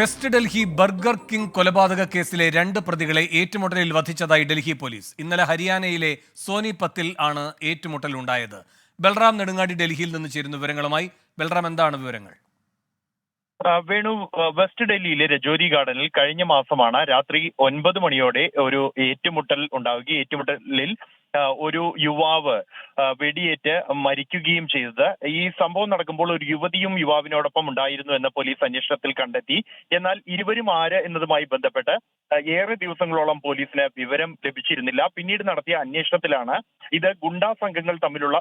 West Delhi burger king കൊലപാതക കേസിലെ രണ്ട് പ്രതികളെ ഏറ്റുമുട്ടലിൽ വധിച്ചതായി ഡൽഹി പോലീസ്. ഇന്നലെ ഹരിയാനയിലെ സോനിപത്തിൽ ആണ് ഏറ്റുമുട്ടൽ ഉണ്ടായത്. ബൽറാം നെടുങ്ങാടി ഡൽഹിയിൽ നിന്ന് ചേരുന്ന വിവരങ്ങളുമായി ബൽറാം എന്താണ് വിവരങ്ങൾ? വേണു വെസ്റ്റ് ഡൽഹിയിലെ രജോരി ഗാർഡനിൽ കഴിഞ്ഞ മാസമാണ് രാത്രി ഒൻപത് മണിയോടെ ഒരു ഏറ്റുമുട്ടൽ ഉണ്ടാവുകയും ഏറ്റുമുട്ടലിൽ ഒരു യുവാവ് വെടിയേറ്റ് മരിക്കുകയും ചെയ്തത്. ഈ സംഭവം നടക്കുമ്പോൾ ഒരു യുവതിയും യുവാവിനോടൊപ്പം ഉണ്ടായിരുന്നു എന്ന പോലീസ് അന്വേഷണത്തിൽ കണ്ടെത്തി. എന്നാൽ ഇരുവരും ആര് എന്നതുമായി ബന്ധപ്പെട്ട് ഏറെ ദിവസങ്ങളോളം പോലീസിന് വിവരം ലഭിച്ചിരുന്നില്ല. പിന്നീട് നടത്തിയ അന്വേഷണത്തിലാണ് ഇത് ഗുണ്ടാ സംഘങ്ങൾ തമ്മിലുള്ള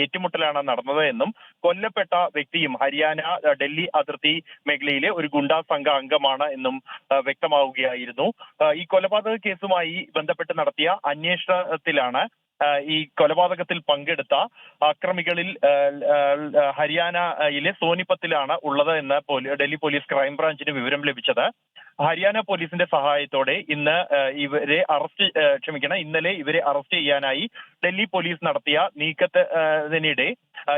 ഏറ്റുമുട്ടലാണ് നടന്നത് എന്നും കൊല്ലപ്പെട്ട വ്യക്തിയും ഹരിയാന ഡൽഹി അതിർത്തി മേഖലയിലെ ഒരു ഗുണ്ടാ സംഘ അംഗമാണ് എന്നും വ്യക്തമാവുകയായിരുന്നു. ഈ കൊലപാതക കേസുമായി ബന്ധപ്പെട്ട് നടത്തിയ അന്വേഷണത്തിലാണ് ഈ കൊലപാതകത്തിൽ പങ്കെടുത്ത അക്രമികളിൽ ഹരിയാനയിലെ സോനിപ്പത്തിലാണ് ഉള്ളത് എന്ന് ഡൽഹി പോലീസ് ക്രൈംബ്രാഞ്ചിന് വിവരം ലഭിച്ചത്. ഹരിയാന പോലീസിന്റെ സഹായത്തോടെ ഇന്ന് ഇവരെ അറസ്റ്റ് ക്ഷമിക്കണം ഇന്നലെ ഇവരെ അറസ്റ്റ് ചെയ്യാനായി ഡൽഹി പോലീസ് നടത്തിയ നീക്കത്തിനിടെ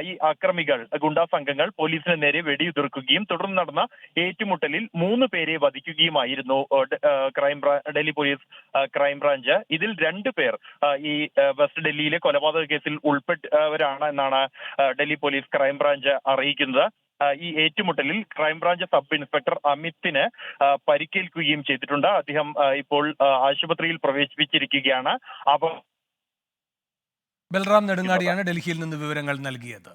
ഈ അക്രമികൾ ഗുണ്ടാ സംഘങ്ങൾ പോലീസിന് നേരെ വെടിയുതിർക്കുകയും തുടർന്ന് നടന്ന ഏറ്റുമുട്ടലിൽ മൂന്ന് പേരെ വധിക്കുകയുമായിരുന്നു crime Delhi police crime crime branch ഇതിൽ രണ്ടു പേർ ഈ വെസ്റ്റ് ഡൽഹിയിലെ കൊലപാതക കേസിൽ ഉൾപ്പെട്ടവരാണ് എന്നാണ് ഡൽഹി പോലീസ് ക്രൈംബ്രാഞ്ച് അറിയിക്കുന്നത്. ഈ ഏറ്റുമുട്ടലിൽ ക്രൈംബ്രാഞ്ച് സബ് ഇൻസ്പെക്ടർ അമിത്തിന് പരിക്കേൽക്കുകയും ചെയ്തിട്ടുണ്ട്. അദ്ദേഹം ഇപ്പോൾ ആശുപത്രിയിൽ പ്രവേശിപ്പിച്ചിരിക്കുകയാണ്. അപ്പൊ ബൽറാം നെടുങ്ങാടിയാണ് ഡൽഹിയിൽ നിന്ന് വിവരങ്ങൾ നൽകിയത്.